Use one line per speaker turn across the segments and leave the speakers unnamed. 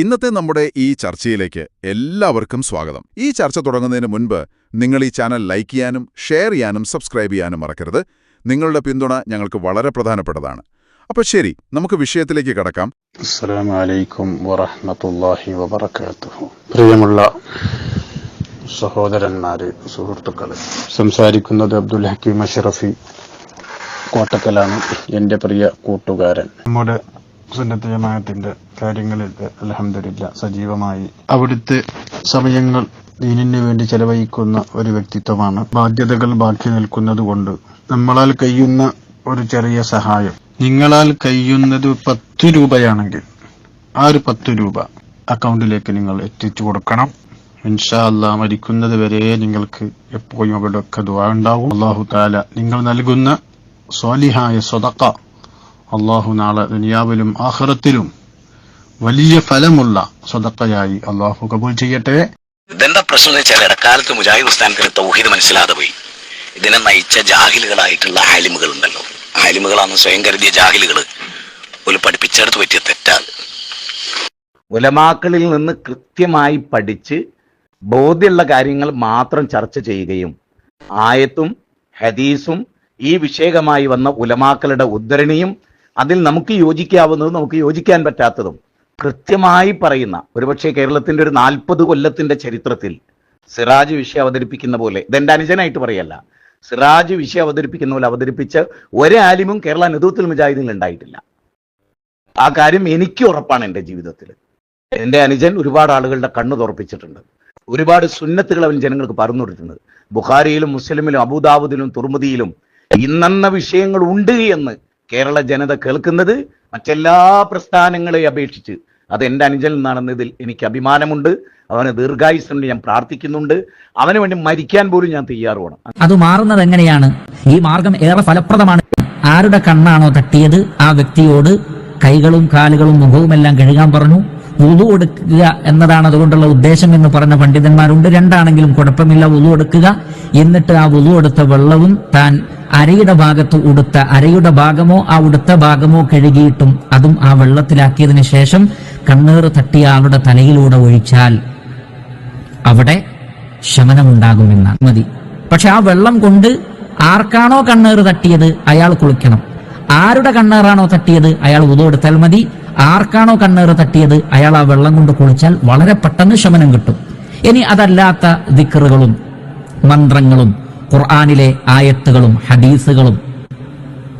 ഇന്നത്തെ നമ്മുടെ ഈ ചർച്ചയിലേക്ക് എല്ലാവർക്കും സ്വാഗതം. ഈ ചർച്ച തുടങ്ങുന്നതിന് മുൻപ് നിങ്ങൾ ഈ ചാനൽ ലൈക്ക് ചെയ്യാനും ഷെയർ ചെയ്യാനും സബ്സ്ക്രൈബ് ചെയ്യാനും മറക്കരുത്. നിങ്ങളുടെ പിന്തുണ ഞങ്ങൾക്ക് വളരെ പ്രധാനപ്പെട്ടതാണ്. അപ്പോൾ ശരി നമുക്ക് വിഷയത്തിലേക്ക് കടക്കാം.
അസ്സലാമു അലൈക്കും വറഹ്മത്തുള്ളാഹി വബറകാതുഹു. പ്രിയമുള്ള സഹോദരന്മാരെ സുഹൃത്തുക്കളെ സംസാരിക്കുന്നത് അബ്ദുൽ ഹക്കീം അഷറഫി കോട്ടക്കലാണ് എന്റെ പ്രിയ കൂട്ടുകാരൻ. നമ്മുടെ സുന്നത്ത് ജമാഅത്തിന്റെ കാര്യങ്ങളിൽ അലഹമില്ല സജീവമായി അവിടുത്തെ സമയങ്ങൾ ദീനിന് വേണ്ടി ചെലവഴിക്കുന്ന ഒരു വ്യക്തിത്വമാണ്. ബാധ്യതകൾ ബാക്കി നിൽക്കുന്നത് കൊണ്ട് നമ്മളാൽ കഴിയുന്ന ഒരു ചെറിയ സഹായം. നിങ്ങളാൽ കഴിയുന്നത് പത്ത് രൂപയാണെങ്കിൽ ആ ഒരു പത്ത് രൂപ അക്കൗണ്ടിലേക്ക് നിങ്ങൾ എത്തിച്ചു കൊടുക്കണം. ഇൻഷാ മരിക്കുന്നത് വരെ നിങ്ങൾക്ക് എപ്പോഴും അവിടെ അവിടെയൊക്കെ ദുവാ ഉണ്ടാവും. അള്ളാഹു താല നിങ്ങൾ നൽകുന്ന സ്വാലിഹായ സ്വതക്ക അള്ളാഹു നാളെ ദുനിയാവിലും ആഹ്റത്തിലും വലിയ ഫലമുള്ള സ്വതക്കയായി അള്ളാഹു കബൂൽ ചെയ്യട്ടെ.
ഇതെന്താ പ്രശ്നം എന്ന് വെച്ചാൽ ഇടക്കാലത്ത് മുജാഹിദ് തൗഹീദ് മനസ്സിലാതെ പോയി. ഇതിനെ നയിച്ച ജാഹിലുകളായിട്ടുള്ള ആലിമുകൾ ഉണ്ടല്ലോ ആലിമുകളാണ് സ്വയം കരുതിയ ജാഹിലുകൾ ഒരു പഠിപ്പിച്ചെടുത്ത് പറ്റിയ തെറ്റാണ് ഉലമാക്കളിൽ നിന്ന് കൃത്യമായി പഠിച്ച് ബോധ്യമുള്ള കാര്യങ്ങൾ മാത്രം ചർച്ച ചെയ്യുകയും ആയത്തും ഹദീസും ഈ വിഷയകമായി വന്ന ഉലമാക്കളുടെ ഉദ്ധരണിയും അതിൽ നമുക്ക് യോജിക്കാവുന്നതും നമുക്ക് യോജിക്കാൻ പറ്റാത്തതും കൃത്യമായി പറയുന്ന ഒരുപക്ഷെ കേരളത്തിന്റെ ഒരു നാൽപ്പത് കൊല്ലത്തിന്റെ ചരിത്രത്തിൽ സിറാജ് വിഷയം അവതരിപ്പിക്കുന്ന പോലെ ഇതെന്റെ അനുജനായിട്ട് പറയല്ല സിറാജ് വിഷയം അവതരിപ്പിക്കുന്ന പോലെ അവതരിപ്പിച്ച ഒരാലിമും കേരള നേതൃത്വത്തിൽ മുജാഹിദിൽ ഉണ്ടായിട്ടില്ല. ആ കാര്യം എനിക്ക് ഉറപ്പാണ് എന്റെ ജീവിതത്തിൽ. എന്റെ അനുജൻ ഒരുപാട് ആളുകളുടെ കണ്ണു തുറപ്പിച്ചിട്ടുണ്ട്. ഒരുപാട് സുന്നത്തുകൾ അവൻ ജനങ്ങൾക്ക് പറഞ്ഞു കൊടുത്തിട്ടുണ്ട്. ബുഖാരിയിലും മുസ്ലിമിലും അബുദാബുദിലും തുർമുദിയിലും ഇന്നെന്ന വിഷയങ്ങൾ ഉണ്ട് എന്ന് കേരള ജനത കേൾക്കുന്നത് മറ്റെല്ലാ പ്രസ്ഥാനങ്ങളെ അപേക്ഷിച്ച്. അത് എന്റെ അനുജനിൽ നിന്നാണെന്നതിൽ എനിക്ക് അഭിമാനമുണ്ട്. അവന് ദീർഘായുസുണ്ട് ഞാൻ പ്രാർത്ഥിക്കുന്നുണ്ട്. അവന് വേണ്ടി മരിക്കാൻ പോലും ഞാൻ തയ്യാറുമാണ്.
അത് മാറുന്നത് എങ്ങനെയാണ്? ഈ മാർഗം ഏറെ ഫലപ്രദമാണ്. ആരുടെ കണ്ണാണോ തട്ടിയത്? ആ വ്യക്തിയോട് കൈകളും കാലുകളും മുഖവും എല്ലാം കഴുകാൻ പറഞ്ഞു. ഉളു എടുക്കുക എന്നതാണ് അതുകൊണ്ടുള്ള ഉദ്ദേശം എന്ന് പറഞ്ഞ പണ്ഡിതന്മാരുണ്ട്. രണ്ടാണെങ്കിലും കുഴപ്പമില്ല ഉളു എടുക്കുക എന്നിട്ട് ആ ഉളു എടുത്ത വെള്ളവും താൻ അരയുടെ ഭാഗത്ത് ഉടുത്ത അരയുടെ ഭാഗമോ ആ ഉടുത്ത ഭാഗമോ കഴുകിയിട്ടും അതും ആ വെള്ളത്തിലാക്കിയതിനു ശേഷം കണ്ണീർ തട്ടിയ ആളുടെ തലയിലൂടെ ഒഴിച്ചാൽ അവിടെ ശമനമുണ്ടാകുമെന്നാണ്. മതി. പക്ഷെ ആ വെള്ളം കൊണ്ട് ആർക്കാണോ കണ്ണേറ് തട്ടിയത് അയാൾ കുളിക്കണം. ആരുടെ കണ്ണേറാണോ തട്ടിയത് അയാൾ ഉതെടുത്താൽ മതി. ആർക്കാണോ കണ്ണേറ് തട്ടിയത് അയാൾ ആ വെള്ളം കൊണ്ട് കുളിച്ചാൽ വളരെ പെട്ടെന്ന് ശമനം കിട്ടും. ഇനി അതല്ലാത്ത ദിക്കറുകളും മന്ത്രങ്ങളും ഖുർആാനിലെ ആയത്തുകളും ഹദീസുകളും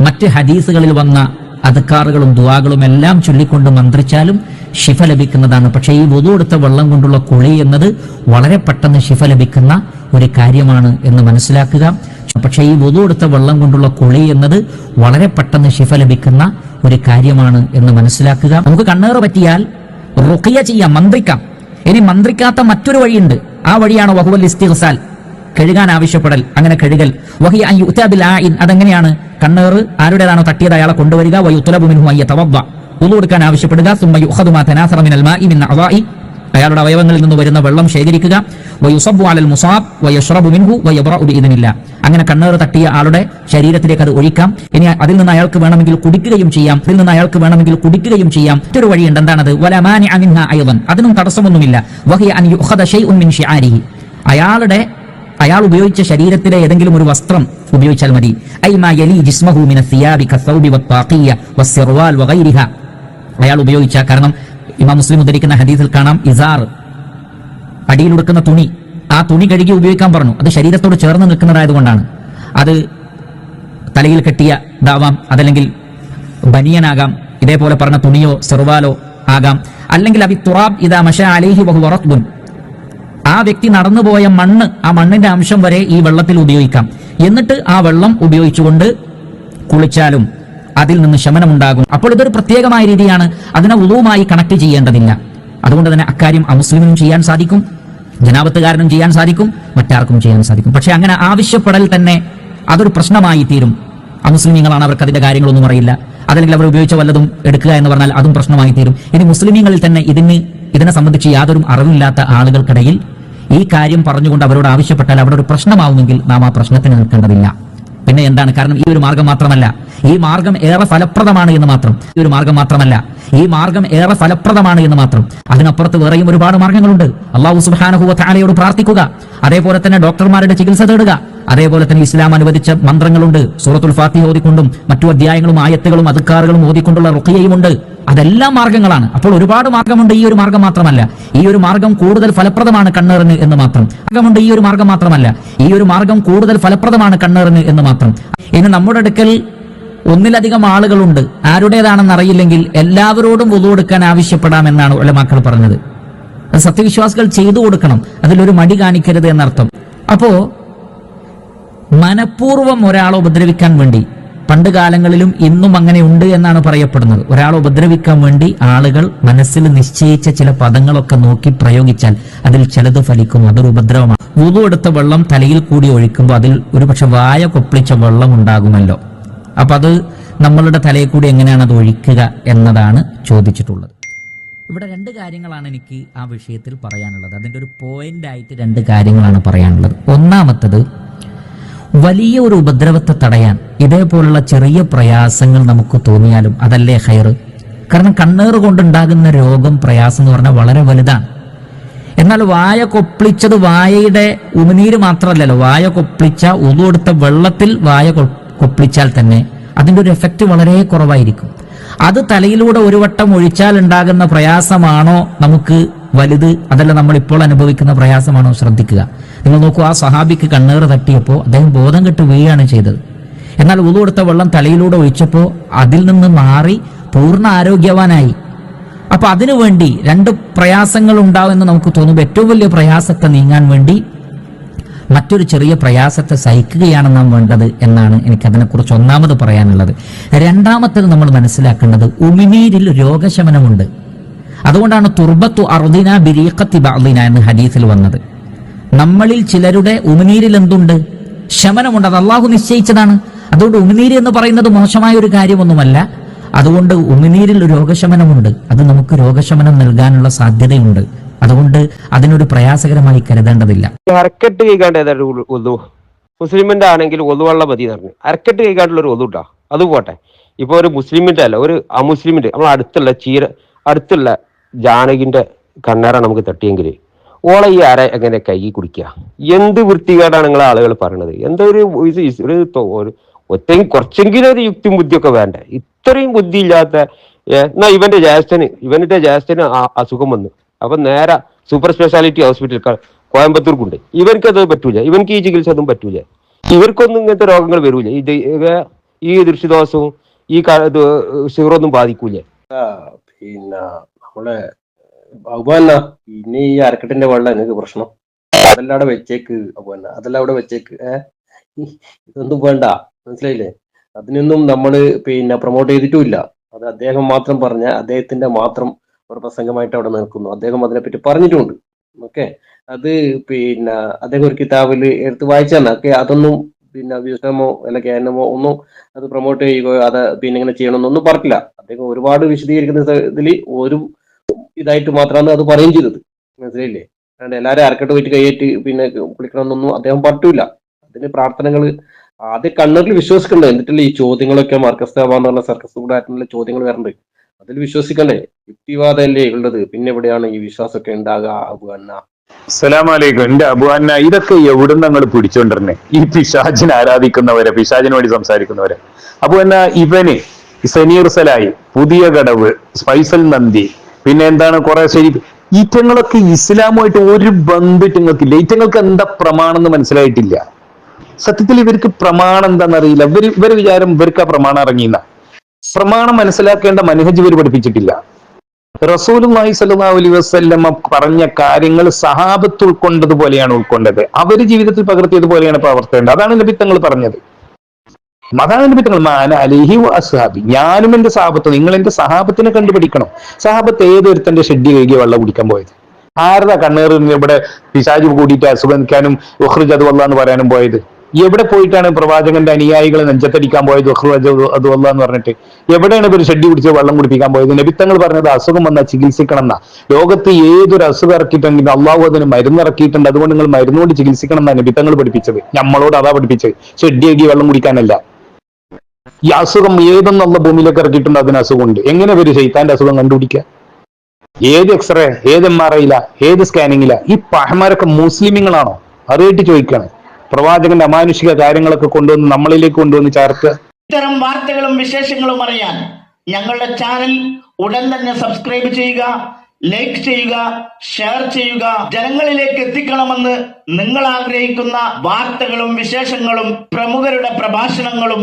മറ്റ് ഹദീസുകളിൽ വന്ന അധക്കാറുകളും ദുവാകളും എല്ലാം ചൊല്ലിക്കൊണ്ട് മന്ത്രിച്ചാലും ശിഫ ലഭിക്കുന്നതാണ്. പക്ഷേ ഈ വധു എടുത്ത വെള്ളം കൊണ്ടുള്ള കുളി എന്നത് വളരെ പെട്ടെന്ന് ശിഫ ലഭിക്കുന്ന ഒരു കാര്യമാണ് എന്ന് മനസ്സിലാക്കുക. പക്ഷേ ഈ വധു എടുത്ത വെള്ളം കൊണ്ടുള്ള കുളി എന്നത് വളരെ പെട്ടെന്ന് ശിഫ ലഭിക്കുന്ന ഒരു കാര്യമാണ് എന്ന് മനസ്സിലാക്കുക. നമുക്ക് കണ്ണേറ് പറ്റിയാൽ റുഖിയ ചെയ്യാം മന്ത്രിക്കാം. ഇനി മന്ത്രിക്കാത്ത മറ്റൊരു വഴിയുണ്ട്. ആ വഴിയാണ് വഹുവൽ ഇസ്തിഗ്സാൽ. കഴുകാൻ ആവശ്യപ്പെടൽ അങ്ങനെ കഴുകൽ. വഹി യുഅ്താ ആയിൻ അതെങ്ങനെയാണ്? കണ്ണേറ് ആരുടേതാണോ തട്ടിയത് അയാളെ കൊണ്ടുവരിക? വയുത്തലബു മിൻഹു അയ്യ തവദ്ദ ഉളു എടുക്കാൻ ആവശ്യപ്പെടുക അയാളുടെ അവയവങ്ങളിൽ നിന്ന് വരുന്ന വെള്ളം ശേഖരിക്കുക. അലൽ മുസാബ് മിൻഹു അങ്ങനെ കണ്ണേറ് തട്ടിയ ആളുടെ ശരീരത്തിലേക്ക് അത് ഒഴിക്കാം. ഇനി അതിൽ നിന്ന് അയാൾക്ക് വേണമെങ്കിൽ കുടിക്കുകയും ചെയ്യാം. അതിൽ നിന്ന് അയാൾക്ക് വേണമെങ്കിൽ കുടിക്കുകയും ചെയ്യാം. മറ്റൊരു വഴിയുണ്ട് എന്താണത് വലമാനി അതിനും തടസ്സമൊന്നുമില്ല. ഷൈഉൻ മിൻ അയാളുടെ അയാൾ ഉപയോഗിച്ച ശരീരത്തിലെ ഏതെങ്കിലും ഒരു വസ്ത്രം ഉപയോഗിച്ചാൽ മതി. അയാൾ ഉപയോഗിച്ച കാരണം ഇമാ മുസ്ലിം ഉദ്ധരിക്കുന്ന ഹദീസിൽ കാണാം ഇസാർ അടിയിലുടുക്കുന്ന തുണി. ആ തുണി കഴുകി ഉപയോഗിക്കാൻ പറഞ്ഞു. അത് ശരീരത്തോട് ചേർന്ന് നിൽക്കുന്നതായതുകൊണ്ടാണ്. അത് തലയിൽ കെട്ടിയ ദാവാം അതല്ലെങ്കിൽ ബനിയനാകാം ഇതേപോലെ പറഞ്ഞ തുണിയോ സെറുവാലോ ആകാം. അല്ലെങ്കിൽ അബി തുറാബ് ഇതാ മഷ അലേഹി ബഹു വറത്തുബുൻ ആ വ്യക്തി നടന്നുപോയ മണ്ണ് ആ മണ്ണിന്റെ അംശം വരെ ഈ വെള്ളത്തിൽ ഉപയോഗിക്കാം. എന്നിട്ട് ആ വെള്ളം ഉപയോഗിച്ചുകൊണ്ട് കുളിച്ചാലും അതിൽ നിന്ന് ശമനമുണ്ടാകും. അപ്പോൾ ഇതൊരു പ്രത്യേകമായ രീതിയാണ്. അതിനെ ഉളവുമായി കണക്ട് ചെയ്യേണ്ടതില്ല. അതുകൊണ്ട് തന്നെ അക്കാര്യം അമുസ്ലിമിനും ചെയ്യാൻ സാധിക്കും ജനാപത്തുകാരനും ചെയ്യാൻ സാധിക്കും മറ്റാർക്കും ചെയ്യാൻ സാധിക്കും. പക്ഷെ അങ്ങനെ ആവശ്യപ്പെടൽ തന്നെ അതൊരു പ്രശ്നമായി തീരും. അമുസ്ലിമീങ്ങളാണ് അവർക്ക് അതിന്റെ കാര്യങ്ങളൊന്നും അറിയില്ല. അതല്ലെങ്കിൽ അവർ ഉപയോഗിച്ച വല്ലതും എടുക്കുക എന്ന് പറഞ്ഞാൽ അതും പ്രശ്നമായി തീരും. ഇനി മുസ്ലിമീങ്ങളിൽ തന്നെ ഇതിന് ഇതിനെ സംബന്ധിച്ച് യാതൊരു അറിവില്ലാത്ത ആളുകൾക്കിടയിൽ ഈ കാര്യം പറഞ്ഞുകൊണ്ട് അവരോട് ആവശ്യപ്പെട്ടാൽ അവിടെ ഒരു പ്രശ്നമാവുമെങ്കിൽ നാം ആ പ്രശ്നത്തിന് നിൽക്കേണ്ടതില്ല. പിന്നെ എന്താണ്? കാരണം ഈ ഒരു മാർഗം മാത്രമല്ല. ഈ മാർഗം ഏറെ ഫലപ്രദമാണ് എന്ന് മാത്രം. ഈ ഒരു മാർഗം മാത്രമല്ല. ഈ മാർഗം ഏറെ ഫലപ്രദമാണ് എന്ന് മാത്രം. അതിനപ്പുറത്ത് വേറെയും ഒരുപാട് മാർഗങ്ങളുണ്ട്. അള്ളാഹു സുബാനഹുവ പ്രാർത്ഥിക്കുക. അതേപോലെ തന്നെ ഡോക്ടർമാരുടെ ചികിത്സ തേടുക. അതേപോലെ തന്നെ ഇസ്ലാം അനുവദിച്ച മന്ത്രങ്ങളുണ്ട്. സൂറത്തുൽ ഫാത്തി ഓതിക്കൊണ്ടും മറ്റു അധ്യായങ്ങളും ആയത്തുകളും അതുക്കാറുകളും ഓതിക്കൊണ്ടുള്ള റുഖിയയുമുണ്ട്. അതെല്ലാം മാർഗങ്ങളാണ്. അപ്പോൾ ഒരുപാട് മാർഗമുണ്ട് ഈ ഒരു മാർഗം മാത്രമല്ല. ഈ ഒരു മാർഗം കൂടുതൽ ഫലപ്രദമാണ് കണ്ണേറിന് എന്ന് മാത്രം. മാർഗമുണ്ട് ഈ ഒരു മാർഗം മാത്രമല്ല. ഈ ഒരു മാർഗം കൂടുതൽ ഫലപ്രദമാണ് കണ്ണേറിന് എന്ന് മാത്രം. ഇനി നമ്മുടെ അടുക്കൽ ഒന്നിലധികം ആളുകളുണ്ട്. ആരുടേതാണെന്ന് അറിയില്ലെങ്കിൽ എല്ലാവരോടും ഒതു കൊടുക്കാൻ ആവശ്യപ്പെടാമെന്നാണ് ഉലമാക്കൾ പറഞ്ഞത്. സത്യവിശ്വാസികൾ ചെയ്തു കൊടുക്കണം. അതിലൊരു മടി കാണിക്കരുത് എന്നർത്ഥം. അപ്പോ മനഃപൂർവം ഒരാളെ ഉപദ്രവിക്കാൻ വേണ്ടി പണ്ട് കാലങ്ങളിലും ഇന്നും അങ്ങനെ ഉണ്ട് എന്നാണ് പറയപ്പെടുന്നത്. ഒരാളെ ഉപദ്രവിക്കാൻ വേണ്ടി ആളുകൾ മനസ്സിൽ നിശ്ചയിച്ച ചില പദങ്ങളൊക്കെ നോക്കി പ്രയോഗിച്ചാൽ അതിൽ ചിലത് ഫലിക്കും. അതൊരു ഉപദ്രവമാണ്. വുതു എടുത്ത വെള്ളം തലയിൽ കൂടി ഒഴിക്കുമ്പോൾ അതിൽ ഒരുപക്ഷെ വായ കൊപ്പിളിച്ച വെള്ളം ഉണ്ടാകുമല്ലോ. അപ്പൊ അത് നമ്മളുടെ തലയിൽ കൂടി എങ്ങനെയാണ് അത് ഒഴിക്കുക എന്നതാണ് ചോദിച്ചിട്ടുള്ളത്. ഇവിടെ രണ്ട് കാര്യങ്ങളാണ് എനിക്ക് ആ വിഷയത്തിൽ പറയാനുള്ളത്. അതിന്റെ ഒരു പോയിന്റ് ആയിട്ട് രണ്ട് കാര്യങ്ങളാണ് പറയാനുള്ളത്. ഒന്നാമത്തത് വലിയ ഒരു ഉപദ്രവത്തെ തടയാൻ ഇതേപോലുള്ള ചെറിയ പ്രയാസങ്ങൾ നമുക്ക് തോന്നിയാലും അതല്ലേ ഹയർ കാരണം കണ്ണേറ് കൊണ്ടുണ്ടാകുന്ന രോഗം പ്രയാസം എന്ന് പറഞ്ഞാൽ വളരെ വലുതാണ്. എന്നാൽ വായ കൊപ്പിളിച്ചത് വായയുടെ ഉമിനീര് മാത്രമല്ലല്ലോ വായ കൊപ്പിളിച്ച ഉതുകൊടുത്ത വെള്ളത്തിൽ വായ കൊപ്പിളിച്ചാൽ തന്നെ അതിന്റെ ഒരു എഫക്റ്റ് വളരെ കുറവായിരിക്കും. അത് തലയിലൂടെ ഒരു വട്ടം ഒഴിച്ചാൽ ഉണ്ടാകുന്ന പ്രയാസമാണോ നമുക്ക് വലുത്? അതല്ല നമ്മൾ ഇപ്പോൾ അനുഭവിക്കുന്ന പ്രയാസമാണോ? ശ്രദ്ധിക്കുക. നിങ്ങൾ നോക്കൂ ആ സഹാബിക്ക് കണ്ണേറ് തട്ടിയപ്പോൾ അദ്ദേഹം ബോധം കെട്ട് വീഴുകയാണ് ചെയ്തത്. എന്നാൽ ഉതു കൊടുത്ത വെള്ളം തലയിലൂടെ ഒഴിച്ചപ്പോൾ അതിൽ നിന്ന് മാറി പൂർണ ആരോഗ്യവാനായി. അപ്പൊ അതിനുവേണ്ടി രണ്ട് പ്രയാസങ്ങൾ ഉണ്ടാവുമെന്ന് നമുക്ക് തോന്നുമ്പോൾ ഏറ്റവും വലിയ പ്രയാസത്തെ നീങ്ങാൻ വേണ്ടി മറ്റൊരു ചെറിയ പ്രയാസത്തെ സഹിക്കുകയാണ് നാം വേണ്ടത് എന്നാണ് എനിക്ക് അതിനെക്കുറിച്ച് ഒന്നാമത് പറയാനുള്ളത്. രണ്ടാമത്തത് നമ്മൾ മനസ്സിലാക്കേണ്ടത് ഉമിനീരിൽ രോഗശമനമുണ്ട്. അതുകൊണ്ടാണ് തുർബത്തു അർദിന ബിരീഖത്തി ബാദിന എന്ന് ഹദീസിൽ വന്നത്. നമ്മളിൽ ചിലരുടെ ഉമിനീരിൽ എന്തുണ്ട് ശമനമുണ്ട്. അത് അള്ളാഹു നിശ്ചയിച്ചതാണ്. അതുകൊണ്ട് ഉമിനീര് എന്ന് പറയുന്നത് മോശമായ ഒരു കാര്യമൊന്നുമല്ല. അതുകൊണ്ട് ഉമിനീരിൽ രോഗശമനമുണ്ട്. അത് നമുക്ക് രോഗശമനം നൽകാനുള്ള സാധ്യതയുണ്ട്. അതുകൊണ്ട് അതിനൊരു പ്രയാസകരമായി കരുതേണ്ടതില്ല.
അരക്കെട്ട് ഒതു മുസ്ലിമിന്റെ ആണെങ്കിൽ ഒതുവള്ള മതി പറഞ്ഞു. അരക്കെട്ട് കഴിക്കാണ്ടുള്ള ഒരു ഒതുട്ടാ അത് പോട്ടെ. ഇപ്പൊ ഒരു മുസ്ലിമിന്റെ അല്ല ഒരു അമുസ്ലിമിന്റെ. നമ്മൾ അടുത്തുള്ള ചീര അടുത്തുള്ള ജാനകിന്റെ കണ്ണേറ നമുക്ക് തട്ടിയെങ്കിൽ ഓളെ ഈ അര എങ്ങനെ കൈ കുടിക്കുക? എന്ത് വൃത്തികേടാണ് നിങ്ങളെ ആളുകൾ പറയണത്? എന്തൊരു ഒരു ഒറ്റയും ഒരു തൊ- കുറച്ചെങ്കിലും ഒരു യുക്തി ബുദ്ധിയൊക്കെ വേണ്ട? ഇത്രയും ബുദ്ധി ഇല്ലാത്ത എന്നാ ഇവന്റെ ജ്യേഷ്ഠന് ഇവന്റെ ജ്യേഷ്ഠന് അസുഖം വന്നു. അപ്പൊ നേരെ സൂപ്പർ സ്പെഷ്യാലിറ്റി ഹോസ്പിറ്റൽ കോയമ്പത്തൂർക്കുണ്ട്. ഇവർക്ക് അത് പറ്റൂല. ഇവർക്ക് ഈ ചികിത്സ ഒന്നും പറ്റൂല. ഇവർക്കൊന്നും ഇങ്ങനത്തെ രോഗങ്ങൾ വരൂല. ഇത് ഈ ദൃഷ്ടിദോഷവും ഈ ഷുഗറൊന്നും ബാധിക്കൂലേ.
പിന്നെ നമ്മളെ അബുവന്ന പിന്നെ ഈ അരക്കെട്ടിന്റെ വെള്ളം എനിക്ക് പ്രശ്നം. അതെല്ലാം അവിടെ വെച്ചേക്ക് അബുവന്ന അതെല്ലാം അവിടെ വെച്ചേക്ക്. ഏഹ് ഇതൊന്നും വേണ്ട. മനസ്സിലായില്ലേ? അതിനൊന്നും നമ്മൾ പിന്നെ പ്രൊമോട്ട് ചെയ്തിട്ടുമില്ല. അത് അദ്ദേഹം മാത്രം പറഞ്ഞ അദ്ദേഹത്തിന്റെ മാത്രം ഒരു പ്രസംഗമായിട്ട് അവിടെ നിൽക്കുന്നു. അദ്ദേഹം അതിനെപ്പറ്റി പറഞ്ഞിട്ടുണ്ട്. ഓക്കെ? അത് പിന്നെ അദ്ദേഹം ഒരു കിതാബിൽ എടുത്ത് വായിച്ചാണ് ഓക്കെ? അതൊന്നും പിന്നെ വിഷമോ അല്ല കേനമോ ഒന്നും അത് പ്രൊമോട്ട് ചെയ്യുകയോ അത് പിന്നെ ഇങ്ങനെ ചെയ്യണമെന്നൊന്നും പറഞ്ഞില്ല അദ്ദേഹം ഒരുപാട് വിശദീകരിക്കുന്ന ഇതിൽ ഒരു ഇതായിട്ട് മാത്രമാണ് അത് പറയും ചെയ്തത്. മനസ്സിലായില്ലേ? അതുകൊണ്ട് എല്ലാവരും അരക്കെട്ട് പോയിട്ട് കൈയേറ്റ് പിന്നെ കുളിക്കണമെന്നൊന്നും അദ്ദേഹം പറ്റൂല അതിന് പ്രാർത്ഥനകൾ ആദ്യം കണ്ണൂരിൽ വിശ്വസിക്കണ്ടേ? എന്നിട്ടല്ലേ ഈ ചോദ്യങ്ങളൊക്കെ മാർക്കസ് എന്ന് പറഞ്ഞ സർക്കസ് കൂടെ ആയിട്ടുള്ള ചോദ്യങ്ങൾ വരണ്ട്. അതിൽ വിശ്വസിക്കണ്ടേ? യുക്തിവാദമല്ലേ ഉള്ളത്? പിന്നെ എവിടെയാണ് ഈ വിശ്വാസമൊക്കെ ഉണ്ടാകുക? അബുഅന്ന
സലാമലൈക്കും എന്റെ അബുഅന്ന ഇതൊക്കെ എവിടുന്ന് നിങ്ങൾ പിടിച്ചോണ്ടിരുന്നെ? ഈ പിശാജിനെ ആരാധിക്കുന്നവരെ പിശാചിന് വേണ്ടി സംസാരിക്കുന്നവരെ. അബുഅന്ന ഇവന് സനീർ സലായി പുതിയ കടവ് സ്പൈസൽ നന്ദി പിന്നെ എന്താണ് കുറെ ശരി ഈറ്റങ്ങളൊക്കെ ഇസ്ലാമുമായിട്ട് ഒരു ബന്ധം ഇറ്റങ്ങൾക്കില്ല ഈറ്റങ്ങൾക്ക് എന്താ പ്രമാണം എന്ന് മനസ്സിലായിട്ടില്ല. സത്യത്തിൽ ഇവർക്ക് പ്രമാണം എന്താണെന്നറിയില്ല ഇവർ ഇവർ വിചാരം ഇവർക്ക് ആ പ്രമാണം ഇറങ്ങിയില്ല പ്രമാണം മനസ്സിലാക്കേണ്ട മനഹജ് ഇവർ പഠിപ്പിച്ചിട്ടില്ല. റസൂലുള്ളാഹി സല്ലല്ലാഹു അലൈഹി വസല്ലമ പറഞ്ഞ കാര്യങ്ങൾ സഹാബത്ത് ഉൾക്കൊണ്ടതുപോലെയാണ് ഉൾക്കൊണ്ടത്. അവർ ജീവിതത്തിൽ പകർത്തിയതുപോലെയാണ് പ്രവർത്തേണ്ടത്. അതാണ് നബി തങ്ങൾ പറഞ്ഞത്. അതാണ് എന്റെ തങ്ങൾ മാന അലിഹി അസ്ഹാബി. ഞാനും എന്റെ സഹാബത്ത് നിങ്ങൾ എന്റെ സഹാബത്തിനെ കണ്ടുപിടിക്കണം. സഹാബത്ത് ഏതൊരുത്തന്റെ ഷെഡ്ഡി കഴുകി വെള്ളം കുടിക്കാൻ പോയത്? ആരതാ കണ്ണേറിന് ഇവിടെ പിശാജ് കൂടിയിട്ട് അസുഖിക്കാനും ഉഹ്റുജ് അത് എന്ന് പറയാനും പോയത്? എവിടെ പോയിട്ടാണ് പ്രവാചകന്റെ അനുയായികളെ നെഞ്ചത്തടിക്കാൻ പോയത് ഉഹ്റുജ് അത് എന്ന് പറഞ്ഞിട്ട്? എവിടെയാണ് ഇവർ ഷെഡ്ഡി കുടിച്ച് വെള്ളം കുടിപ്പിക്കാൻ പോയത്? നബിത്തങ്ങൾ പറഞ്ഞത് അസുഖം വന്നാൽ ചികിത്സിക്കണം എന്നാ ലോകത്ത് ഏതൊരു അസുഖം ഇറക്കിയിട്ടുണ്ടെങ്കിലും അള്ളാഹു അതിന് മരുന്ന് ഇറക്കിയിട്ടുണ്ട്. അതുകൊണ്ട് നിങ്ങൾ മരുന്നുകൊണ്ട് ചികിത്സിക്കണം എന്നാണ് നബിത്തങ്ങൾ പഠിപ്പിച്ചത്. നമ്മളോട് അതാ പഠിപ്പിച്ചത്. ഷെഡ്ഡി എഴുതി വെള്ളം കുടിക്കാനല്ല. ഈ അസുഖം ഏതെന്നുള്ള ഭൂമിയിലേക്ക് ഇറക്കിയിട്ടുണ്ട് അതിന് അസുഖമുണ്ട്. എങ്ങനെ വരും ചെയ്താന്റെ അസുഖം കണ്ടുപിടിക്കുക? ഏത് എക്സ്റേ ഏത് എം ആർ ഐയില ഏത് സ്കാനിങ്ങില ഈ പഹമാരൊക്കെ മുസ്ലിമുകളാണോ അറിയിട്ട് ചോദിക്കാണ്. പ്രവാചകന്റെ അമാനുഷിക കാര്യങ്ങളൊക്കെ കൊണ്ടുവന്ന് നമ്മളിലേക്ക് കൊണ്ടുവന്ന് ചേർക്കുക
ഇത്തരം വാർത്തകളും വിശേഷങ്ങളും അറിയാൻ ഞങ്ങളുടെ ചാനൽ ഉടൻ തന്നെ സബ്സ്ക്രൈബ് ചെയ്യുക ലൈക്ക് ചെയ്യുക ഷെയർ ചെയ്യുക. ജനങ്ങളിലേക്ക് എത്തിക്കണമെന്ന് നിങ്ങൾ ആഗ്രഹിക്കുന്ന വാർത്തകളും വിശേഷങ്ങളും പ്രമുഖരുടെ പ്രഭാഷണങ്ങളും